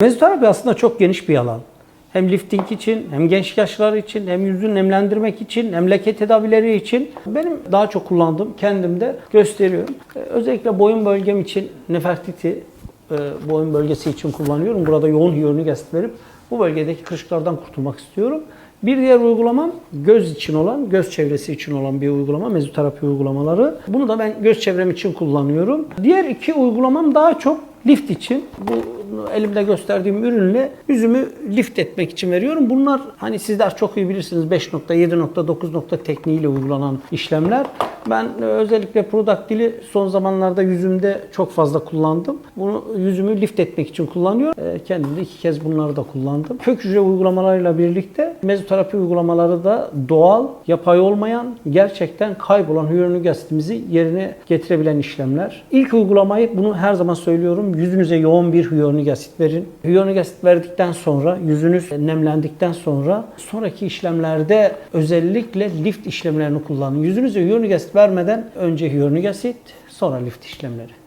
Mezoterapi aslında çok geniş bir alan. Hem lifting için, hem genç yaşlar için, hem yüzü nemlendirmek için, hem leke tedavileri için. Benim daha çok kullandığım, kendim de gösteriyorum. Ee, Özellikle boyun bölgem için Nefertiti e, boyun bölgesi için kullanıyorum. Burada yoğun hyaluronik asit verip bu bölgedeki kırışıklardan kurtulmak istiyorum. Bir diğer uygulamam göz için olan, göz çevresi için olan bir uygulama, mezoterapi uygulamaları. Bunu da ben göz çevrem için kullanıyorum. Diğer iki uygulamam daha çok lift için. Bu elimde gösterdiğim ürünle yüzümü lift etmek için veriyorum. Bunlar hani sizler çok iyi bilirsiniz 5 7 9 nokta tekniğiyle uygulanan işlemler. Ben e, özellikle Product son zamanlarda yüzümde çok fazla kullandım. Bunu yüzümü lift etmek için kullanıyorum. E, Kendim de iki kez bunları da kullandım. Kök hücre uygulamalarıyla birlikte mezoterapi uygulamaları da doğal, yapay olmayan, gerçekten kaybolan hyaluronik asitimizi yerine getirebilen işlemler. İlk uygulamayı bunu her zaman söylüyorum. Yüzünüze yoğun bir hyaluronik asit verin. Hyaluronik asit verdikten sonra yüzünüz nemlendikten sonra sonraki işlemlerde özellikle lift işlemlerini kullanın. Yüzünüze hyaluronik asit vermeden önce hyaluronik asit sonra lift işlemleri.